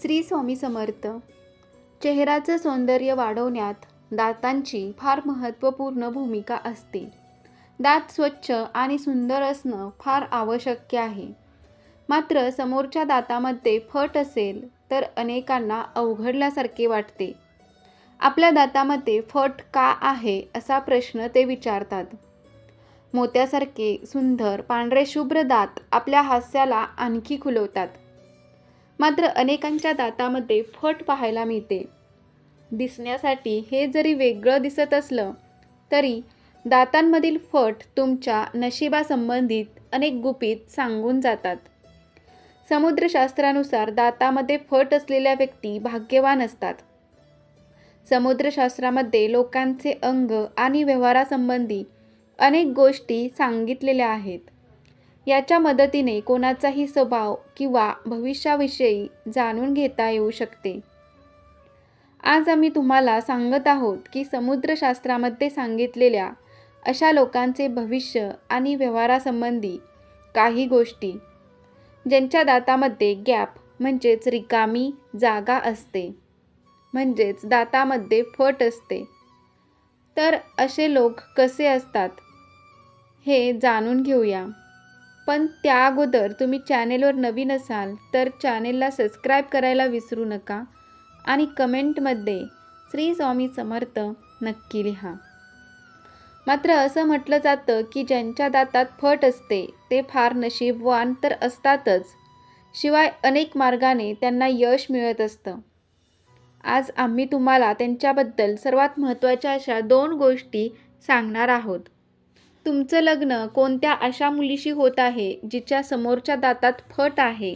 श्री स्वामी समर्थ. चेहऱ्याचं सौंदर्य वाढवण्यात दातांची फार महत्त्वपूर्ण भूमिका असते. दात स्वच्छ आणि सुंदर असणं फार आवश्यक आहे. मात्र समोरच्या दातामध्ये फट असेल तर अनेकांना अवघडल्यासारखे वाटते. आपल्या दातामध्ये फट का आहे असा प्रश्न ते विचारतात. मोत्यासारखे सुंदर पांढरे शुभ्र दात आपल्या हास्याला आणखी खुलवतात. मात्र अनेकांच्या दातामध्ये फट पाहायला मिळते. दिसण्यासाठी हे जरी वेगळं दिसत असलं तरी दातांमधील फट तुमच्या नशिबासंबंधित अनेक गुपित सांगून जातात. समुद्रशास्त्रानुसार दातामध्ये फट असलेल्या व्यक्ती भाग्यवान असतात. समुद्रशास्त्रामध्ये लोकांचे अंग आणि व्यवहारासंबंधी अनेक गोष्टी सांगितलेल्या आहेत. याच्या मदतीने कोणाचाही स्वभाव किंवा भविष्याविषयी जाणून घेता येऊ शकते. आज आम्ही तुम्हाला सांगत आहोत की समुद्रशास्त्रामध्ये सांगितलेल्या अशा लोकांचे भविष्य आणि व्यवहारासंबंधी काही गोष्टी ज्यांच्या दातामध्ये गॅप म्हणजेच रिकामी जागा असते म्हणजेच दातामध्ये फट असते. तर असे लोक कसे असतात हे जाणून घेऊया. पण त्या अगोदर तुम्ही चॅनेलवर नवीन असाल तर चॅनेलला सबस्क्राईब करायला विसरू नका आणि कमेंटमध्ये श्री स्वामी समर्थ नक्की लिहा. मात्र असं म्हटलं जातं की ज्यांच्या दातात फट असते ते फार नशीबवान तर असतातच. शिवाय अनेक मार्गाने त्यांना यश मिळत असतं. आज आम्ही तुम्हाला त्यांच्याबद्दल सर्वात महत्त्वाच्या अशा दोन गोष्टी सांगणार आहोत. तुमचं लग्न कोणत्या अशा मुलीशी होत आहे जिच्या समोरच्या दातात फट आहे?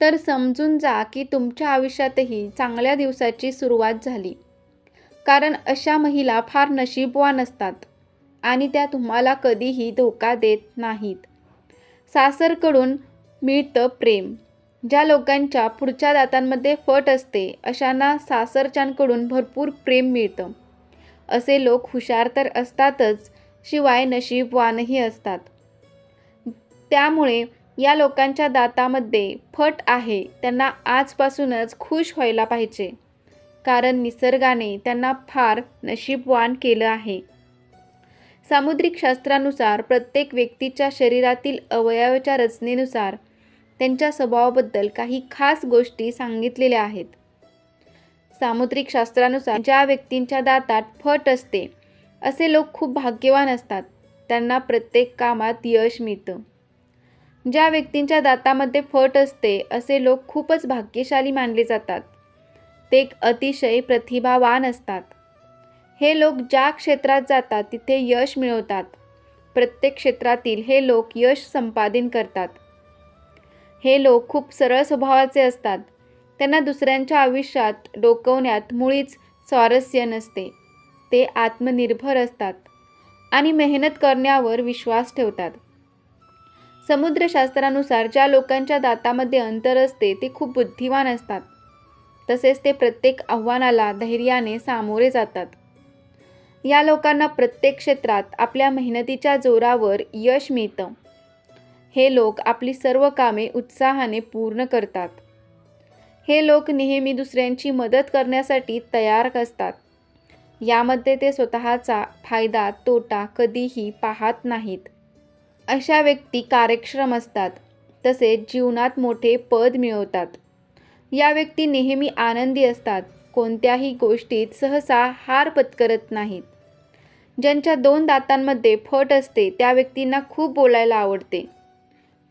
तर समजून जा की तुमच्या आयुष्यातही चांगल्या दिवसाची सुरुवात झाली. कारण अशा महिला फार नशीबवान असतात आणि त्या तुम्हाला कधीही धोका देत नाहीत. सासरकडून मिळतं प्रेम ज्या लोकांच्या पुढच्या दातांमध्ये फट असते अशांना सासरच्यांकडून भरपूर प्रेम मिळतं. असे लोक हुशार तर असतातच शिवाय नशीबवानही असतात. त्यामुळे या लोकांच्या दातामध्ये फट आहे. त्यांना आजपासूनच खुश व्हायला पाहिजे. कारण निसर्गाने त्यांना फार नशीबवान केलं आहे. सामुद्रिक शास्त्रानुसार प्रत्येक व्यक्तीच्या शरीरातील अवयवाच्या रचनेनुसार त्यांच्या स्वभावाबद्दल काही खास गोष्टी सांगितलेल्या आहेत. सामुद्रिक शास्त्रानुसार ज्या व्यक्तींच्या दातात फट असते असे लोक खूप भाग्यवान असतात. त्यांना प्रत्येक कामात यश मिळतं. ज्या व्यक्तींच्या दातामध्ये फट असते असे लोक खूपच भाग्यशाली मानले जातात. ते अतिशय प्रतिभावान असतात. हे लोक ज्या क्षेत्रात जातात तिथे यश मिळवतात. प्रत्येक क्षेत्रातील हे लोक यश संपादन करतात. हे लोक खूप सरळ स्वभावाचे असतात. त्यांना दुसऱ्यांच्या आयुष्यात डोकवण्यात मुळीच स्वारस्य नसते. ते आत्मनिर्भर असतात आणि मेहनत करण्यावर विश्वास ठेवतात. समुद्रशास्त्रानुसार ज्या लोकांच्या दातामध्ये अंतर असते ते खूप बुद्धिवान असतात. तसेच ते प्रत्येक आव्हानाला धैर्याने सामोरे जातात. या लोकांना प्रत्येक क्षेत्रात आपल्या मेहनतीच्या जोरावर यश मिळतं. हे लोक आपली सर्व कामे उत्साहाने पूर्ण करतात. हे लोक नेहमी दुसऱ्यांची मदत करण्यासाठी तयार असतात. यामध्ये ते स्वतःचा फायदा तोटा कधीही पाहत नाहीत. अशा व्यक्ती कार्यक्षम असतात तसेच जीवनात मोठे पद मिळवतात. या व्यक्ती नेहमी आनंदी असतात कोणत्याही गोष्टीत सहसा हार पत्करत नाहीत. ज्यांच्या दोन दातांमध्ये फट असते त्या व्यक्तींना खूप बोलायला आवडते.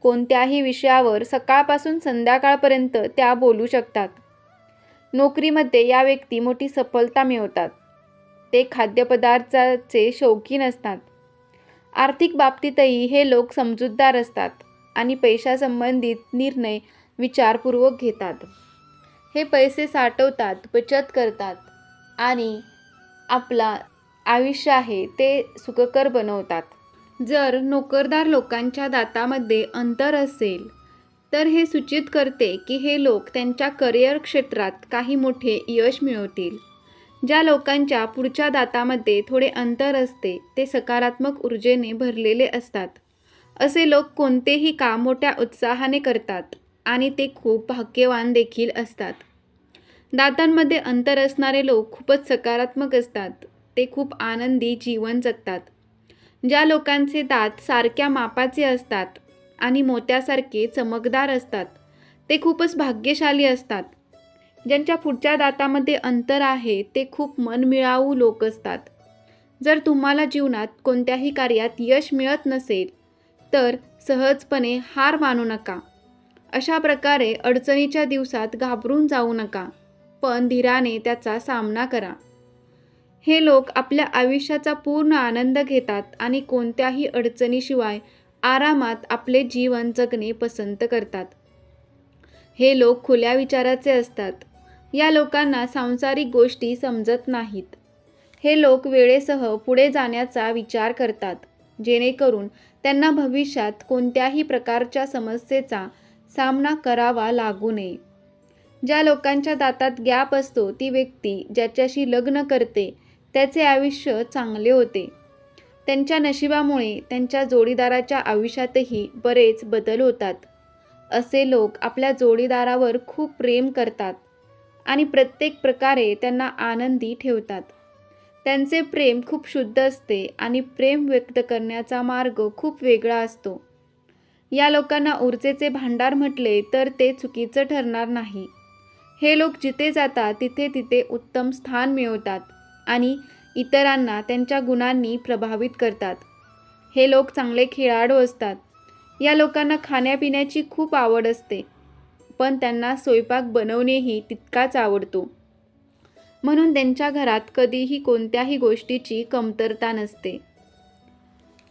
कोणत्याही विषयावर सकाळपासून संध्याकाळपर्यंत त्या बोलू शकतात. नोकरीमध्ये या व्यक्ती मोठी सफलता मिळवतात. ते खाद्यपदार्थाचे शौकीन असतात. आर्थिक बाबतीतही हे लोक समजूतदार असतात आणि पैशासंबंधित निर्णय विचारपूर्वक घेतात. हे पैसे साठवतात बचत करतात आणि आपला आयुष्य आहे ते सुखकर बनवतात. जर नोकरदार लोकांच्या दातामध्ये अंतर असेल तर हे सूचित करते की हे लोक त्यांच्या करिअर क्षेत्रात काही मोठे यश मिळवतील. ज्या लोकांच्या पुढच्या दातामध्ये थोडे अंतर असते ते सकारात्मक ऊर्जेने भरलेले असतात. असे लोक कोणतेही काम मोठ्या उत्साहाने करतात आणि ते खूप भाग्यवान देखील असतात. दातांमध्ये अंतर असणारे लोक खूपच सकारात्मक असतात. ते खूप आनंदी जीवन जगतात. ज्या लोकांचे दात सारख्या मापाचे असतात आणि मोत्यासारखे चमकदार असतात ते खूपच भाग्यशाली असतात. ज्यांच्या पुढच्या दातामध्ये अंतर आहे ते खूप मनमिळावू लोक असतात. जर तुम्हाला जीवनात कोणत्याही कार्यात यश मिळत नसेल तर सहजपणे हार मानू नका. अशा प्रकारे अडचणीच्या दिवसात घाबरून जाऊ नका पण धीराने त्याचा सामना करा. हे लोक आपल्या आयुष्याचा पूर्ण आनंद घेतात आणि कोणत्याही अडचणीशिवाय आरामात आपले जीवन जगणे पसंत करतात. हे लोक खुल्या विचाराचे असतात. या लोकांना सांसारिक गोष्टी समजत नाहीत. हे लोक वेळेसह पुढे जाण्याचा विचार करतात जेणेकरून त्यांना भविष्यात कोणत्याही प्रकारच्या समस्येचा सामना करावा लागू नये. ज्या लोकांच्या दातात गॅप असतो ती व्यक्ती ज्याच्याशी लग्न करते त्याचे आयुष्य चांगले होते. त्यांच्या नशिबामुळे त्यांच्या जोडीदाराच्या आयुष्यातही बरेच बदल होतात. असे लोक आपल्या जोडीदारावर खूप प्रेम करतात. आणि प्रत्येक प्रकारे त्यांना आनंदी ठेवतात. त्यांचे प्रेम खूप शुद्ध असते आणि प्रेम व्यक्त करण्याचा मार्ग खूप वेगळा असतो. या लोकांना ऊर्जेचे भांडार म्हटले तर ते चुकीचं ठरणार नाही. हे लोक जिथे जातात तिथे तिथे उत्तम स्थान मिळवतात आणि इतरांना त्यांच्या गुणांनी प्रभावित करतात. हे लोक चांगले खेळाडू असतात. या लोकांना खाण्यापिण्याची खूप आवड असते. पण त्यांना स्वयंपाक बनवणेही तितकाच आवडतो. म्हणून त्यांच्या घरात कधीही कोणत्याही गोष्टीची कमतरता नसते.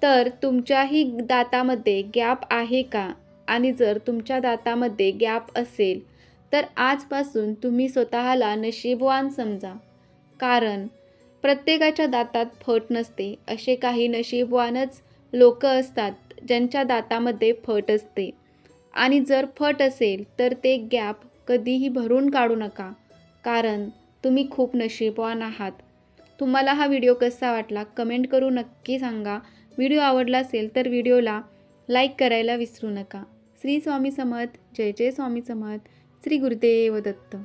तर तुमच्याही दातामध्ये गॅप आहे का? आणि जर तुमच्या दातामध्ये गॅप असेल तर आजपासून तुम्ही स्वतःला नशीबवान समजा. कारण प्रत्येकाच्या दातात फट नसते असे काही नशीबवानच लोक असतात ज्यांच्या दातामध्ये फट असते. आणि जर फट असेल तर ते गॅप कधीही भरून काढू नका कारण तुम्ही खूप नशीबवान आहात. तुम्हाला हा व्हिडिओ कसा वाटला कमेंट करू नक्की सांगा. व्हिडिओ आवडला असेल तर व्हिडिओला लाईक करायला विसरू नका. श्री स्वामी समर्थ जय जय स्वामी समर्थ श्री गुरुदेव दत्त.